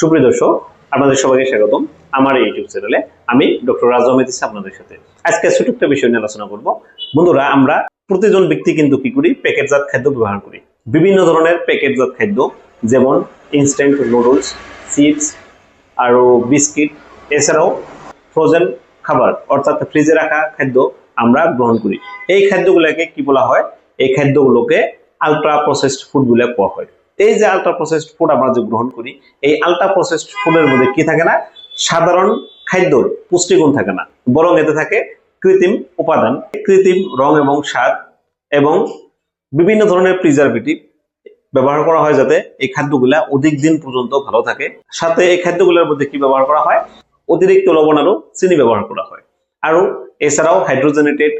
সুপ্রিয় দর্শক, আপনাদের সবাইকে স্বাগতম আমার এই ইউটিউব চ্যানেলে। আমি ডক্টর রাজ আহমেদ আপনাদের সাথে। আজকে ছোট একটা বিষয় নিয়ে আলোচনা করব। বন্ধুরা, আমরা প্রতিজন ব্যক্তি কিন্তু কি করি? প্যাকেটজাত খাদ্য ব্যবহার করি। বিভিন্ন ধরনের প্যাকেটজাত খাদ্য, যেমন ইনস্ট্যান্ট নুডলস চিপস আরও বিস্কিট, এছাড়াও ফ্রোজেন খাবার, অর্থাৎ ফ্রিজে রাখা খাদ্য আমরা গ্রহণ করি। এই খাদ্যগুলোকে কি বলা হয়? এই খাদ্যগুলোকে আলট্রা প্রসেসড ফুড বলে কোয়া হয়। এই যে আলট্রা প্রসেসড ফুড আমরা যে গ্রহণ করি, এই আলট্রা প্রসেসড ফুডের মধ্যে কি থাকে না? সাধারণ খাদ্যর পুষ্টিগুণ থাকে না। বরং এতে থাকে কৃত্রিম উপাদান। কৃত্রিম রং এবং স্বাদ এবং বিভিন্ন ধরনের প্রিজারভেটিভ ব্যবহার করা হয় যাতে এই খাদ্যগুলা অধিক দিন পর্যন্ত ভালো থাকে। সাথে এই খাদ্যগুলোর মধ্যে কি ব্যবহার করা হয়? অতিরিক্ত লবণ আরও চিনি ব্যবহার করা হয়। আরও এছাড়াও হাইড্রোজেনেটেড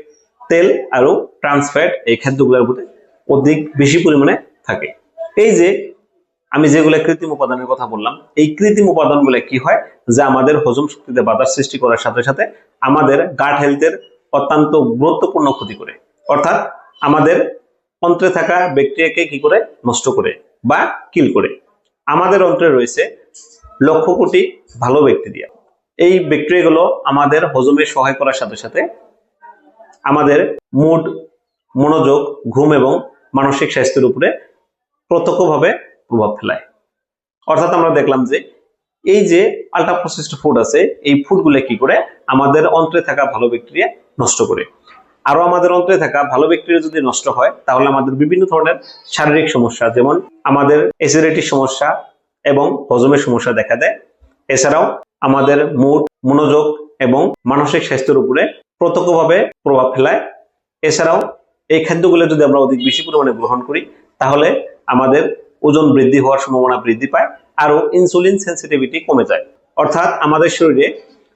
তেল আরও ট্রান্সফ্যাট এই খাদ্যগুলোর মধ্যে অধিক বেশি পরিমাণে থাকে। এই যে আমি যেগুলো কৃত্রিম উপাদানের কথা বললাম, এই কৃত্রিম উপাদানগুলো কি হয়? যা আমাদের হজম শক্তিতে বাধার সৃষ্টি করার সাথে সাথে আমাদের গাট হেলথের অত্যন্ত গুরুত্বপূর্ণ ক্ষতি করে। অর্থাৎ আমাদের অন্ত্রে থাকা ব্যাকটেরিয়াকে কি করে? নষ্ট করে বা কিল করে। আমাদের অন্ত্রে রয়েছে লক্ষ কোটি ভালো ব্যাকটেরিয়া এই ব্যাকটেরিয়াগুলো আমাদের হজমে সহায় করার সাথে সাথে আমাদের মুড মনোযোগ, ঘুম এবং মানসিক স্বাস্থ্যের উপরে প্রত্যক্ষভাবে প্রভাব ফেলায়। অর্থাৎ আমরা দেখলাম যে এই যে আল্ট্রা প্রসেসড ফুড আছে, এই ফুডগুলো কি করে? আমাদের অন্ত্রে থাকা ভালো ব্যাকটেরিয়া নষ্ট করে। আরও আমাদের অন্ত্রে থাকা ভালো ব্যাকটেরিয়া যদি নষ্ট হয়, তাহলে আমাদের বিভিন্ন ধরনের শারীরিক সমস্যা, যেমন আমাদের অ্যাসিডিটির সমস্যা এবং হজমের সমস্যা দেখা দেয়। এছাড়াও আমাদের মুড মনোযোগ এবং মানসিক স্বাস্থ্যের উপরে প্রত্যক্ষভাবে প্রভাব ফেলায়। এছাড়াও এই খাদ্যগুলো যদি আমরা অধিক বেশি পরিমাণে গ্রহণ করি, তাহলে আমাদের ওজন বৃদ্ধি হওয়ার সম্ভাবনা বৃদ্ধি পায়, আরও ইনসুলিন সেন্সিটিভিটি কমে যায়। অর্থাৎ আমাদের শরীরে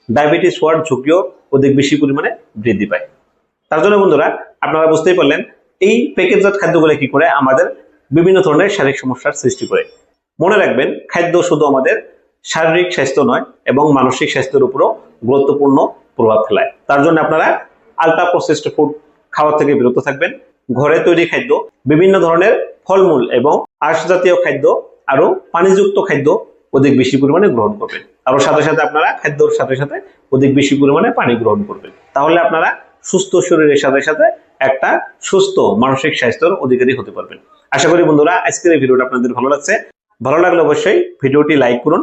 ডায়াবেটিস হওয়ার ঝুঁকিও অধিক বেশি পরিমাণে বৃদ্ধি পায়। তার জন্য বন্ধুরা, আপনারা বুঝতেই পারলেন এই প্যাকেটজাত খাদ্যগুলো কি করে আমাদের বিভিন্ন ধরনের শারীরিক সমস্যার সৃষ্টি করে। মনে রাখবেন, খাদ্য শুধু আমাদের শারীরিক স্বাস্থ্য নয়, এবং মানসিক স্বাস্থ্যের উপরও গুরুত্বপূর্ণ প্রভাব ফেলায়। তার জন্য আপনারা আলট্রা প্রসেসড ফুড খাওয়া থেকে বিরত থাকবেন। ঘরে তৈরি খাদ্য বিভিন্ন ধরনের ফলমূল এবং আঁশ জাতীয় খাদ্য আরও পানিযুক্ত খাদ্য অধিক বেশি পরিমাণে গ্রহণ করবেন। আরও সাথে সাথে আপনারা খাদ্যর সাথে সাথে অধিক বেশি পরিমাণে পানি গ্রহণ করবেন। তাহলে আপনারা সুস্থ শরীরের সাথে সাথে একটা সুস্থ মানসিক স্বাস্থ্যের অধিকারী হতে পারবেন। আশা করি বন্ধুরা, আজকের এই ভিডিওটা আপনাদের ভালো লাগছে। ভালো লাগলে অবশ্যই ভিডিওটি লাইক করুন